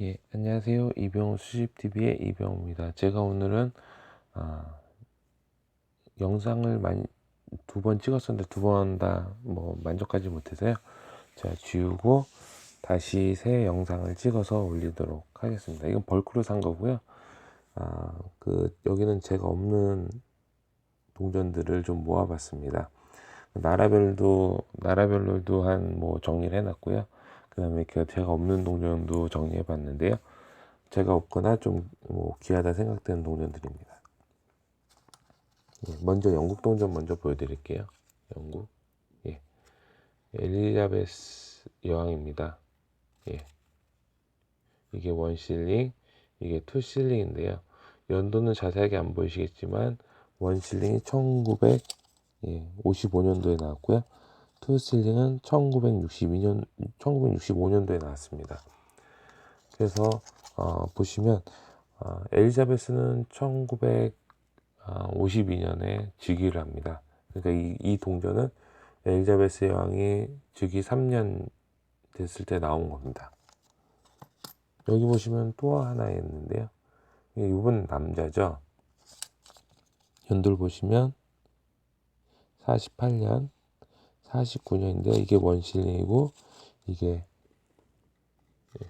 예, 안녕하세요. 이병우 수집TV의 이병우입니다. 제가 오늘은, 아, 영상을 많이, 두 번 찍었었는데 두 번 다 뭐 만족하지 못해서요. 제가 지우고 다시 새 영상을 찍어서 올리도록 하겠습니다. 이건 벌크로 산 거고요. 아, 그, 여기는 제가 없는 동전들을 좀 모아봤습니다. 나라별도, 나라별로도 한 뭐 정리를 해놨고요. 그 다음에 제가 없는 동전도 정리해 봤는데요. 제가 없거나 좀 뭐 귀하다 생각되는 동전들입니다. 예, 먼저 영국 동전 먼저 보여드릴게요. 영국. 예. 엘리자베스 여왕입니다. 예. 이게 원 실링, 이게 투 실링인데요. 연도는 자세하게 안 보이시겠지만 원 실링이 1955년도에 나왔고요. 투 실링은 1962년, 1965년도에 나왔습니다. 그래서 어, 보시면 어, 엘리자베스는 1952년에 즉위를 합니다. 그러니까 이, 이 동전은 엘리자베스 여왕이 즉위 3년 됐을 때 나온 겁니다. 여기 보시면 또 하나 있는데요. 이분 남자죠. 연도를 보시면 48년 49년인데 이게 원실링이고 이게 예.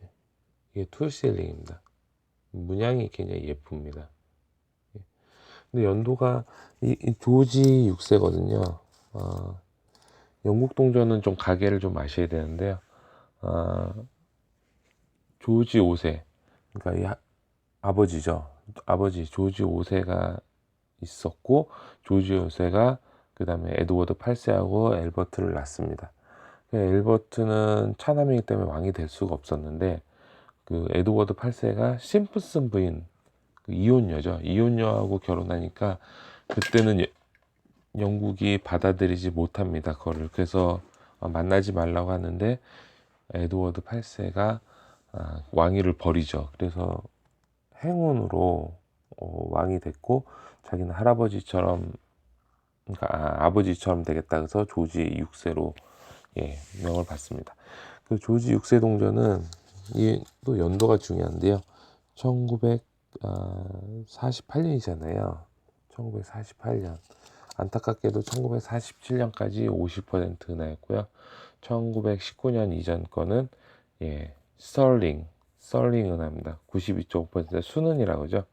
예. 이게 투실링입니다. 문양이 굉장히 예쁩니다. 예. 근데 연도가 이, 이 조지 6세거든요. 어, 영국 동전은 좀 가게를 좀 마셔야 되는데요. 어, 조지 5세, 그러니까 이 하, 아버지죠. 아버지 조지 5세가 있었고 조지 5세가 그 다음에 에드워드 8세하고 엘버트를 낳습니다. 그 엘버트는 차남이기 때문에 왕이 될 수가 없었는데 그 에드워드 8세가 심프슨 부인 그 이혼녀죠. 이혼녀하고 결혼하니까 그때는 예, 영국이 받아들이지 못합니다. 그거를 그래서 어, 만나지 말라고 하는데 에드워드 8세가 아, 왕위를 버리죠. 그래서 행운으로 어, 왕이 됐고 자기는 할아버지처럼 그러니까 아, 버지처럼 되겠다 그래서 조지 6세로 예, 명을 받습니다. 그 조지 6세 동전은 이또 연도가 중요한데요. 1948년이잖아요. 1948년. 안타깝게도 1947년까지 50% 나였고요. 1919년 이전 거는 예, 스털링, 스털링 은합니다. 92.5% 수는이라고 하죠.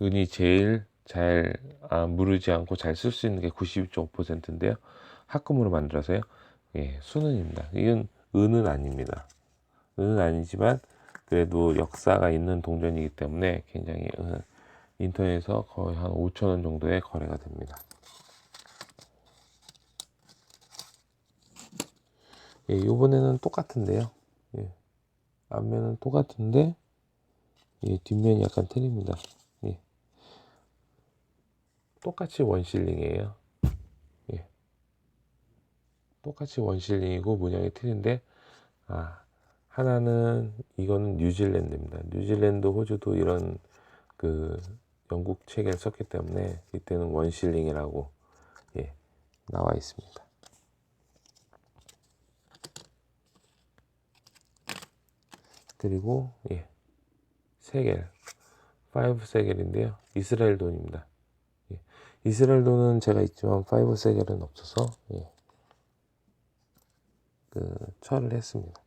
은이 제일 잘 아, 무르지 않고 잘 쓸 수 있는 게 92.5%인데요. 합금으로 만들어서요. 예, 수는입니다. 이건 은은 아닙니다. 은은 아니지만 그래도 역사가 있는 동전이기 때문에 굉장히 은, 인터넷에서 거의 한 5천 원 정도의 거래가 됩니다. 예, 이번에는 똑같은데요. 예, 앞면은 똑같은데 예, 뒷면이 약간 틀립니다. 예. 똑같이 원실링이에요. 예. 똑같이 원실링이고 문양이 틀린데 아 하나는 이거는 뉴질랜드입니다. 뉴질랜드, 호주도 이런 그 영국 체계를 썼기 때문에 이때는 원실링이라고 예, 나와 있습니다. 그리고 예, 세겔, 5 세겔인데요. 이스라엘 돈입니다. 예, 이스라엘 돈은 제가 있지만 5 세겔은 없어서 예, 그 처를 했습니다.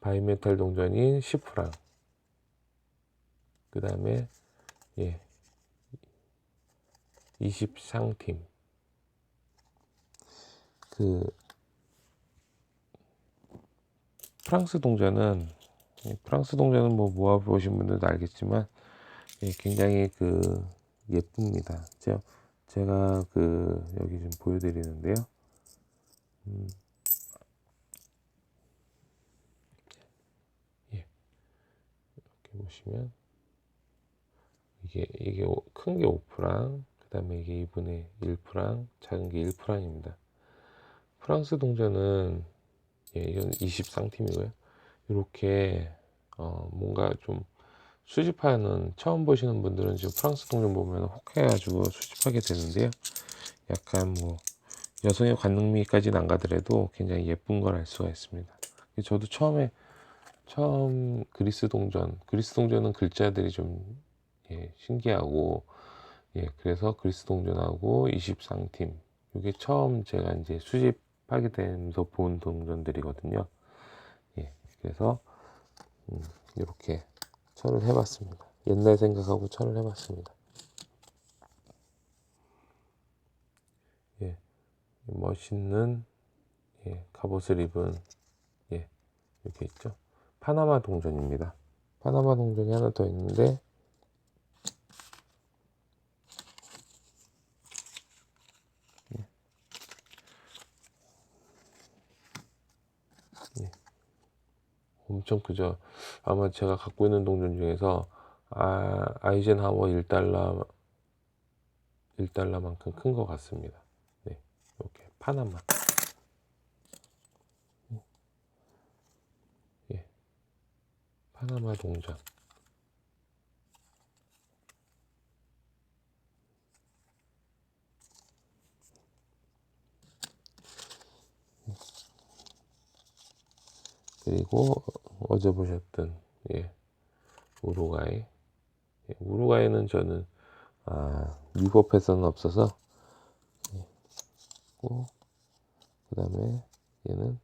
바이메탈 동전인 10프랑. 그 다음에 예, 20상팀. 그 프랑스 동전은 예, 프랑스 동전은 뭐 모아보신 분들도 알겠지만 예, 굉장히 그 예쁩니다. 제가, 제가 그 여기 좀 보여드리는데요. 음. 예. 이렇게 보시면 이게 이게 큰 게 5프랑 그 다음에 이게 2분의 1프랑 작은 게 1프랑입니다. 프랑스 동전은 예, 이건 20 상팀이고요. 이렇게 어, 뭔가 좀 수집하는 처음 보시는 분들은 지금 프랑스 동전 보면 혹해가지고 수집하게 되는데요. 약간 뭐 여성의 관능미까지는 안 가더라도 굉장히 예쁜 걸 알 수가 있습니다. 저도 처음에 처음 그리스 동전, 그리스 동전은 글자들이 좀 예, 신기하고 예, 그래서 그리스 동전하고 20상팀 이게 처음 제가 이제 수집하게 되면서 본 동전들이거든요. 예, 그래서 음, 이렇게 철을 해봤습니다. 옛날 생각하고 철을 해봤습니다. 예, 멋있는 예, 갑옷을 입은 예, 이렇게 있죠. 파나마 동전입니다. 파나마 동전이 하나 더 있는데 엄청 크죠. 아마 제가 갖고 있는 동전 중에서 아, 아이젠하워 1달러 1달러만큼 큰 것 같습니다. 네, 이렇게 파나마. 예, 파나마 동전. 그리고 어제 보셨던 예, 우루과이. 예, 우루과이는 저는 아, 미국에서는 없어서 예, 그 다음에 얘는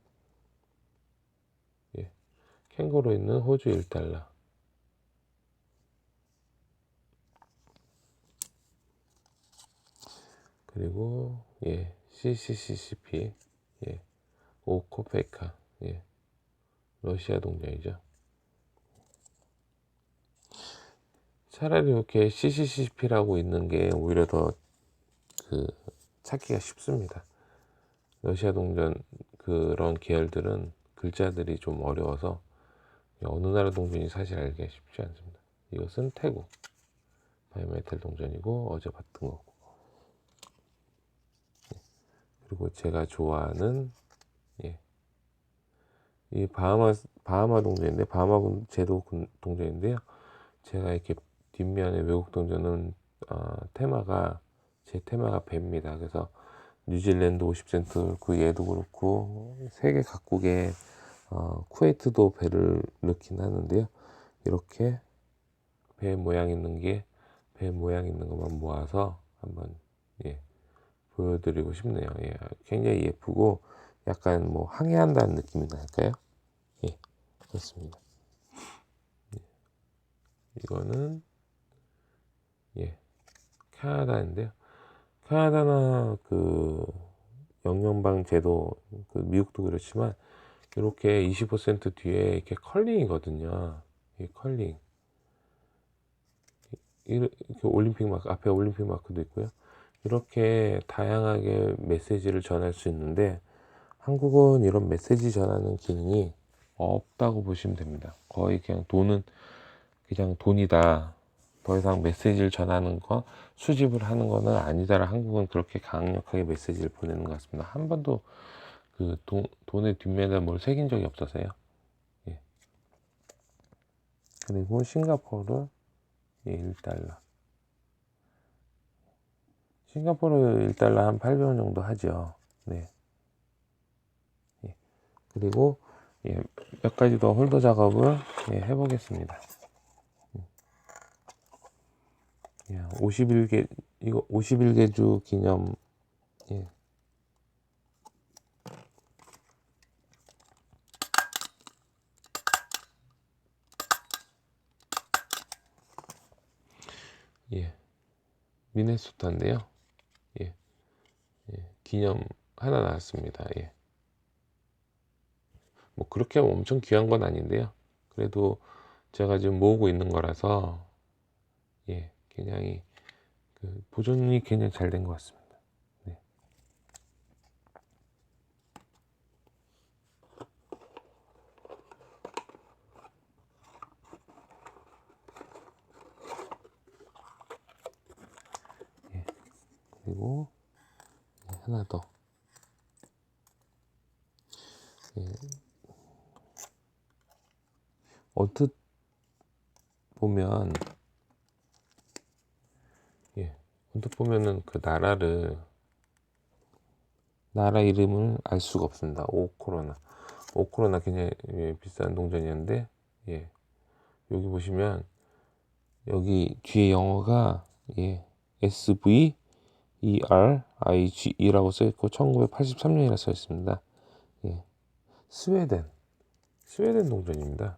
예, 캥거루 있는 호주 1달러 그리고 예, CCCCP 예, 오코페카 예, 러시아 동전이죠. 차라리 이렇게 CCCP라고 있는 게 오히려 더 그 찾기가 쉽습니다. 러시아 동전 그런 계열들은 글자들이 좀 어려워서 어느 나라 동전이 사실 알기가 쉽지 않습니다. 이것은 태국 바이메탈 동전이고 어제 봤던 거고 그리고 제가 좋아하는 예, 이 바하마 바하마 동전인데 바하마 제도 동전인데요. 제가 이렇게 뒷면에 외국 동전은 어, 테마가 제 테마가 배입니다. 그래서 뉴질랜드 50센트 그 얘도 그렇고 세계 각국에 어, 쿠웨이트도 배를 넣긴 하는데요. 이렇게 배 모양 있는 게 배 모양 있는 것만 모아서 한번 예, 보여드리고 싶네요. 예, 굉장히 예쁘고 약간 뭐 항해한다는 느낌이 날까요? 예, 그렇습니다. 예. 이거는 예, 캐나다인데요. 캐나다나 그 영연방 제도 그 미국도 그렇지만 이렇게 20% 뒤에 이렇게 컬링이거든요. 이 컬링. 이렇게 올림픽 마크 앞에 올림픽 마크도 있고요. 이렇게 다양하게 메시지를 전할 수 있는데 한국은 이런 메시지 전하는 기능이 없다고 보시면 됩니다. 거의 그냥 돈은 그냥 돈이다. 더 이상 메시지를 전하는 거, 수집을 하는 거는 아니다라 한국은 그렇게 강력하게 메시지를 보내는 것 같습니다. 한 번도 그 돈, 돈의 뒷면에 뭘 새긴 적이 없어서요. 예. 그리고 싱가포르 예, 1달러. 싱가포르 1달러 한 800원 정도 하죠. 네. 예. 그리고 예, 몇 가지 더 홀더 작업을 예, 해보겠습니다. 51개 이거 51개 주 기념 예. 예. 미네소타인데요. 예. 예. 기념 하나 나왔습니다. 예. 뭐 그렇게 엄청 귀한 건 아닌데요. 그래도 제가 지금 모으고 있는 거라서 예. 굉장히 그 보존이 굉장히 잘 된 것 같습니다. 네. 예. 그리고 하나 더. 예. 언뜻 보면 언뜻 보면은 그 나라를 나라 이름을 알 수가 없습니다. 오 코로나. 오 코로나 굉장히 예, 비싼 동전이었는데 예. 여기 보시면 여기 뒤에 영어가 예. SV ER IGE라고 써 있고 1983년이라 써 있습니다. 예. 스웨덴. 스웨덴 동전입니다.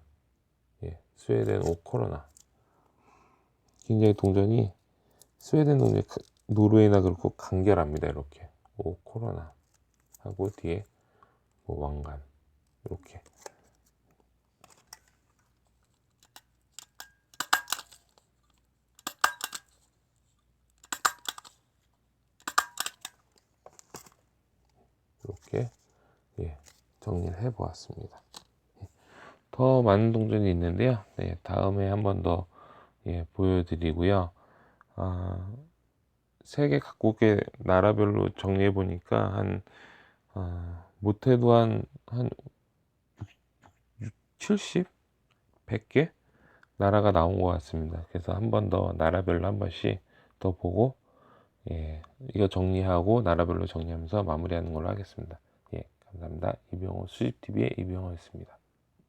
예. 스웨덴 오 코로나. 굉장히 동전이 스웨덴 동전이 그- 노르웨이나 그렇고 간결합니다. 이렇게 오 코로나 하고 뒤에 뭐 왕관 이렇게 이렇게 예, 정리를 해 보았습니다. 더 많은 동전이 있는데요. 네, 다음에 한 번 더 예, 보여드리고요. 아, 세계 각국의 나라별로 정리해 보니까 한 아, 못해도 한, 한 70? 100개 나라가 나온 것 같습니다. 그래서 한 번 더 나라별로 한 번씩 더 보고 예, 이거 정리하고 나라별로 정리하면서 마무리하는 걸로 하겠습니다. 예, 감사합니다. 이병호 수집TV의 이병호였습니다.